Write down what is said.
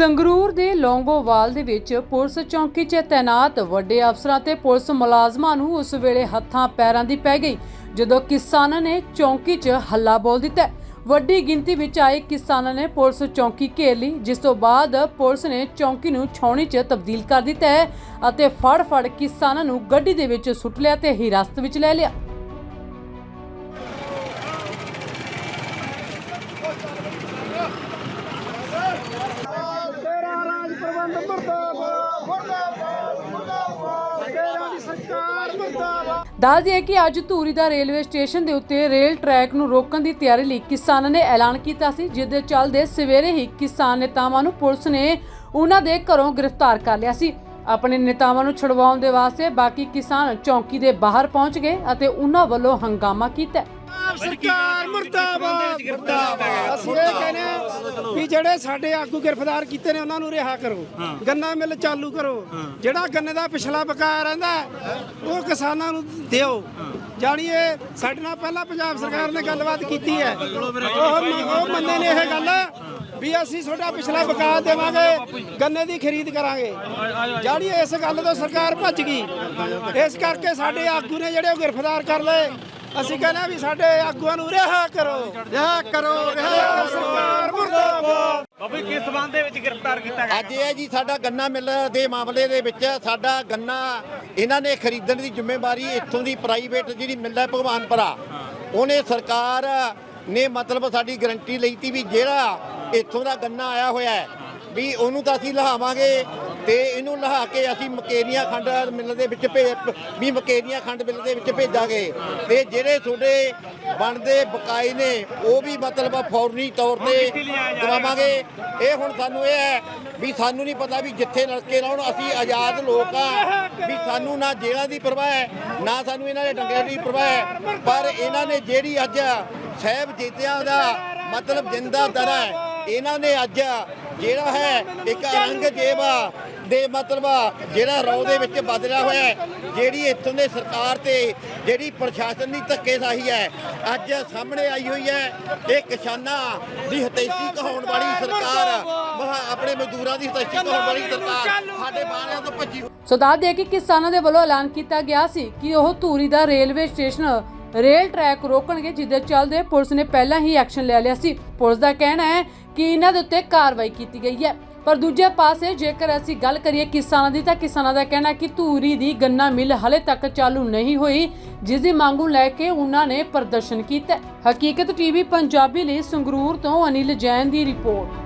ਸੰਗਰੂਰ ਦੇ ਲੌਂਗੋਵਾਲ ਦੇ ਵਿੱਚ ਪੁਲਿਸ ਚੌਂਕੀ 'ਚ ਤੈਨਾਤ ਵੱਡੇ ਅਫਸਰਾਂ ਤੇ ਪੁਲਿਸ ਮੁਲਾਜ਼ਮਾਂ ਨੂੰ ਉਸ ਵੇਲੇ ਹੱਥਾਂ ਪੈਰਾਂ ਦੀ ਪੈ ਗਈ, ਜਦੋਂ ਕਿਸਾਨਾਂ ਨੇ ਚੌਂਕੀ 'ਚ ਹੱਲਾ ਬੋਲ ਦਿੱਤਾ। ਵੱਡੀ ਗਿਣਤੀ ਵਿੱਚ ਆਏ ਕਿਸਾਨਾਂ ਨੇ ਪੁਲਿਸ ਚੌਂਕੀ ਘੇਰ ਲਈ, ਜਿਸ ਤੋਂ ਬਾਅਦ ਪੁਲਿਸ ਨੇ ਚੌਂਕੀ ਨੂੰ ਛਾਉਣੀ 'ਚ ਤਬਦੀਲ ਕਰ ਦਿੱਤਾ ਹੈ ਅਤੇ ਫੜ-ਫੜ ਕਿਸਾਨਾਂ ਨੂੰ ਗੱਡੀ ਦੇ ਵਿੱਚ ਸੁੱਟ ਲਿਆ ਤੇ ਹਿਰਾਸਤ ਵਿੱਚ ਲੈ ਲਿਆ। ਰਾਜ ਪ੍ਰਬੰਧ ਮੁਰਦਾਬਾਦ ਮੁਰਦਾਬਾਦ, ਤੇਰਾ ਦੀ ਸਰਕਾਰ ਮੁਰਦਾਬਾਦ। ਦੱਸ ਦਈਏ ਕਿ ਅੱਜ ਧੂਰੀ ਦਾ ਰੇਲਵੇ ਸਟੇਸ਼ਨ ਦੇ ਉੱਤੇ ਰੇਲ ਟਰੈਕ ਨੂੰ ਰੋਕਣ ਦੀ ਤਿਆਰੀ ਲਈ ਕਿਸਾਨਾਂ ਨੇ ਐਲਾਨ ਕੀਤਾ ਸੀ, ਜਿਸ ਦੇ ਚੱਲਦੇ ਸਵੇਰੇ ਹੀ ਕਿਸਾਨ ਨੇਤਾਵਾਂ ਨੂੰ ਪੁਲਿਸ ਨੇ ਉਹਨਾਂ ਦੇ ਘਰੋਂ ਗ੍ਰਿਫਤਾਰ ਕਰ ਲਿਆ ਸੀ। ਆਪਣੇ ਨੇਤਾਵਾਂ ਨੂੰ ਛੁਡਵਾਉਣ ਦੇ ਵਾਸਤੇ ਬਾਕੀ ਕਿਸਾਨ ਚੌਂਕੀ ਦੇ ਬਾਹਰ ਪਹੁੰਚ ਗਏ ਅਤੇ ਉਹਨਾਂ ਵੱਲੋਂ ਹੰਗਾਮਾ ਕੀਤਾ। ਸਰਕਾਰ ਮੁਰਦਾਬਾਦ। ਮੁਰਦਾਬਾਦ। ਅਸੀਂ ਇਹ ਕਹਿੰਦੇ ਹਾਂ ਵੀ ਜਿਹੜੇ ਸਾਡੇ ਆਗੂ ਗ੍ਰਿਫਤਾਰ ਕੀਤੇ ਨੇ ਉਹਨਾਂ ਨੂੰ ਰਿਹਾ ਕਰੋ। ਗੰਨਾ ਮਿਲ ਚਾਲੂ ਕਰੋ। ਜਿਹੜਾ ਗੰਨੇ ਦਾ ਪਿਛਲਾ ਬਕਾਇਆ ਰਹਿੰਦਾ ਉਹ ਕਿਸਾਨਾਂ ਨੂੰ ਦਿਓ। ਜਾਣੀਏ ਸਾਡੇ ਨਾਲ ਪਹਿਲਾਂ ਪੰਜਾਬ ਸਰਕਾਰ ਨੇ ਗੱਲਬਾਤ ਕੀਤੀ ਹੈ। ਉਹ ਮੰਨੇ ਨੇ ਇਹ ਗੱਲ ਵੀ ਅਸੀਂ ਤੁਹਾਡਾ ਪਿਛਲਾ ਬਕਾਇਆ ਦੇਵਾਂਗੇ ਗੰਨੇ ਦੀ ਖਰੀਦ ਕਰਾਂਗੇ। ਜਾਣੀਏ ਇਸ ਗੱਲ ਤੋਂ ਸਰਕਾਰ ਭੱਜ ਗਈ। ਇਸ ਕਰਕੇ ਸਾਡੇ ਆਗੂ ਨੇ ਜਿਹੜੇ ਉਹ ਗ੍ਰਿਫਤਾਰ ਕਰ ਲਏ। ਅਸੀਂ ਕਹਿੰਦੇ ਵੀ ਸਾਡੇ ਆਗੂਆਂ ਨੂੰ ਰਿਹਾ ਕਰੋ। ਰਿਹਾ ਕਰੋ ਰਿਹਾ ਸਰਕਾਰ ਮੁਰਦਾਬਾਦ। ਬਾਬੂ ਕਿਸ ਸਬੰਧ ਦੇ ਵਿੱਚ ਗ੍ਰਿਫਤਾਰ ਕੀਤਾ ਗਿਆ? ਅੱਜ ਇਹ ਜੀ ਸਾਡਾ ਗੰਨਾ ਮਿੱਲ ਦੇ ਮਾਮਲੇ ਦੇ ਵਿੱਚ ਸਾਡਾ ਗੰਨਾ ਇਹਨਾਂ ਨੇ ਖਰੀਦਣ ਦੀ ਜ਼ਿੰਮੇਵਾਰੀ ਇੱਥੋਂ ਦੀ ਪ੍ਰਾਈਵੇਟ ਜਿਹੜੀ ਮਿੱਲ ਹੈ ਭਗਵਾਨਪੁਰਾ ਉਹਨੇ ਸਰਕਾਰ ਨੇ ਮਤਲਬ ਸਾਡੀ ਗਰੰਟੀ ਲਈ ਤੀ ਵੀ ਜਿਹੜਾ ਇੱਥੋਂ ਦਾ ਗੰਨਾ ਆਇਆ ਹੋਇਆ ਹੈ ਵੀ ਉਹਨੂੰ ਤਾਂ ਅਸੀਂ ਲਹਾਵਾਂਗੇ ਤੇ ਇਹਨੂੰ ਲਹਾ ਕੇ ਅਸੀਂ ਮਕੇਰੀਆਂ ਖੰਡ ਮਿੱਲ ਦੇ ਵਿੱਚ ਭੇਜ ਵੀ ਮਕੇਰੀਆਂ ਖੰਡ ਮਿੱਲ ਦੇ ਵਿੱਚ ਭੇਜਾਂਗੇ। ਤੇ ਜਿਹੜੇ ਤੁਹਾਡੇ ਬਣਦੇ ਬਕਾਏ ਨੇ ਉਹ ਵੀ ਮਤਲਬ ਫੌਰਨੀ ਤੌਰ ਤੇ? ਦਵਾਵਾਂਗੇ। ਇਹ ਹੁਣ ਸਾਨੂੰ ਇਹ ਹੈ ਵੀ ਸਾਨੂੰ ਨਹੀਂ ਪਤਾ ਵੀ ਜਿੱਥੇ ਨਲਕੇ ਲਾਉਣ ਅਸੀਂ ਆਜ਼ਾਦ ਲੋਕ ਆ ਵੀ ਸਾਨੂੰ ਨਾ ਜੇਲ੍ਹਾਂ ਦੀ ਪਰਵਾਹ ਹੈ ਨਾ ਸਾਨੂੰ ਇਹਨਾਂ ਦੇ ਡੰਗਿਆਂ ਦੀ ਪਰਵਾਹ ਹੈ। ਪਰ ਇਹਨਾਂ ਨੇ ਜਿਹੜੀ ਅੱਜ ਸਹਿਬ ਜੀਤਿਆਂ ਦਾ ਮਤਲਬ ਜਿੰਦਾ ਦਰਾ ਇਹਨਾਂ ਨੇ ਅੱਜ ਜਿਹੜਾ ਹੈ ਇੱਕ ਔਰੰਗਜ਼ੇਬ ਦੇ ਮਤਲਬ ਜਿਹੜਾ ਰੌ ਦੇ ਵਿੱਚ ਬਦਲਿਆ ਹੋਇਆ ਹੈ ਜਿਹੜੀ ਇੱਥੋਂ ਦੇ ਸਰਕਾਰ ਤੇ ਜਿਹੜੀ ਪ੍ਰਸ਼ਾਸਨ ਦੀ ਧੱਕੇਸ਼ਾਹੀ ਹੈ ਅੱਜ ਸਾਹਮਣੇ ਆਈ ਹੋਈ ਹੈ ਇਹ ਕਿਸਾਨਾਂ ਦੀ ਹਤੈਸ਼ੀ ਕਹਾਉਣ ਵਾਲੀ ਸਰਕਾਰ ਆਪਣੇ ਮਜ਼ਦੂਰਾਂ ਦੀ ਹਤੈਸ਼ੀ ਕਹਾਉਣ ਵਾਲੀ ਸਰਕਾਰ ਸਾਡੇ ਬਾਣਿਆਂ ਤੋਂ ਭੱਜੀ ਹੋਈ। ਸੋ ਦੱਸ ਦਈਏ ਕਿ ਕਿਸਾਨਾਂ ਦੇ ਵੱਲੋਂ ਐਲਾਨ ਕੀਤਾ ਗਿਆ ਸੀ ਕਿ ਉਹ ਧੂਰੀ ਦਾ ਰੇਲਵੇ ਸਟੇਸ਼ਨ ਰੇਲ ਟਰੈਕ ਰੋਕਣਗੇ ਜਿਹਦੇ ਚੱਲਦੇ ਪੁਲਿਸ ਨੇ ਪਹਿਲਾਂ ਹੀ ਐਕਸ਼ਨ ਲੈ ਲਿਆ ਸੀ। ਪੁਲਿਸ ਦਾ ਕਹਿਣਾ ਹੈ ਕਿ ਇਹਨਾਂ ਦੇ ਉੱਤੇ ਕਾਰਵਾਈ ਕੀਤੀ ਗਈ ਹੈ। ਪਰ ਦੂਜੇ ਪਾਸੇ ਜੇਕਰ ਅਸੀਂ ਗੱਲ ਕਰੀਏ ਕਿਸਾਨਾਂ ਦੀ, ਤਾਂ ਕਿਸਾਨਾਂ ਦਾ ਕਹਿਣਾ ਕਿ ਧੂਰੀ ਦੀ ਗੰਨਾ ਮਿਲ ਹਲੇ ਤੱਕ ਚਾਲੂ ਨਹੀਂ ਹੋਈ, ਜਿਸ ਦੀ ਮੰਗ ਨੂੰ ਲੈ ਕੇ ਉਹਨਾਂ ਨੇ ਪ੍ਰਦਰਸ਼ਨ ਕੀਤਾ ਹੈ। ਹਕੀਕਤ ਟੀਵੀ ਪੰਜਾਬੀ ਲਈ ਸੰਗਰੂਰ ਤੋਂ ਅਨਿਲ ਜੈਨ ਦੀ ਰਿਪੋਰਟ।